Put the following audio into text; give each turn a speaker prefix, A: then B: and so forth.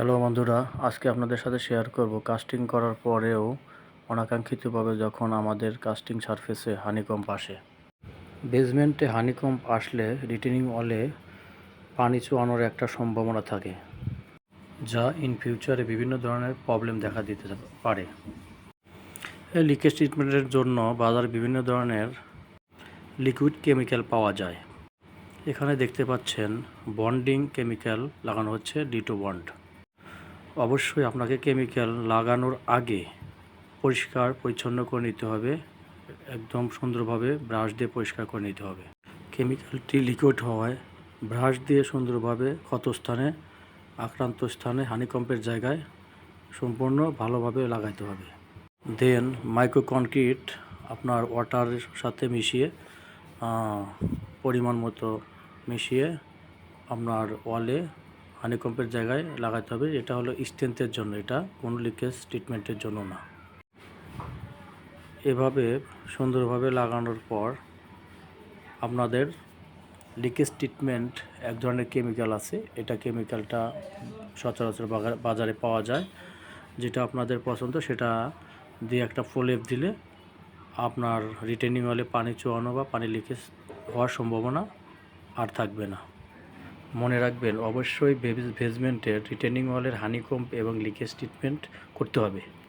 A: Hello বন্ধুরা, আজকে আপনাদের সাথে শেয়ার করব। কাস্টিং করার পরেও অনাকাঙ্ক্ষিতভাবে যখন আমাদের কাস্টিং সারফেসে হানিকম্প আসে। বেসমেন্টে হানিকম্প আসলে রিটেনিং ওয়ালে পানি চুয়ানোর একটা সম্ভাবনা থাকে, যা ইন ফিউচারে বিভিন্ন ধরনের প্রবলেম দেখা দিতে পারে। এই লিকেজ ট্রিটমেন্টের জন্য বাজারে বিভিন্ন ধরনের লিকুইড কেমিক্যাল পাওয়া যায়। এখানে দেখতে পাচ্ছেন বন্ডিং কেমিক্যাল লাগানো হচ্ছে ডিটো বন্ড অবশ্যই আপনাকে কেমিক্যাল লাগানোর আগে পরিষ্কার, পরিচ্ছন্ন করে নিতে হবে। একদম সুন্দরভাবে ব্রাশ দিয়ে পরিষ্কার করে নিতে হবে। কেমিক্যালটি লিকুইড হওয়ায় ব্রাশ দিয়ে সুন্দরভাবে ক্ষতস্থানে আক্রান্ত স্থানে, হানিকম্পের জায়গায় সম্পূর্ণ ভালোভাবে লাগাইতে হবে। দেন মাইক্রো কনক্রিট আপনার ওয়াটারের সাথে মিশিয়ে পরিমাণ মতো মিশিয়ে আপনার ওয়ালে হানিকম্পের জায়গায় লাগাতে হবে। এটা হলো স্ট্রেংথের জন্য, এটা কোনো লিকেজ ট্রিটমেন্টের জন্য না। এভাবে সুন্দরভাবে লাগানোর পর আপনাদের লিকেজ ট্রিটমেন্ট এক ধরনের কেমিক্যাল আছে। এটা কেমিক্যালটা সচরাচর বাজারে পাওয়া যায়। যেটা আপনাদের পছন্দ, সেটা দিয়ে একটা ফোলেপ দিলে আপনার রিটেনিং ওয়ালে পানি চোয়ানো বা পানি লিকেজ হওয়ার সম্ভাবনা আর থাকবে না। মনে রাখবেন অবশ্যই বেসমেন্টের রিটেনিং ওয়ালের হানিকম্প এবং লিকেজ ট্রিটমেন্ট করতে হবে।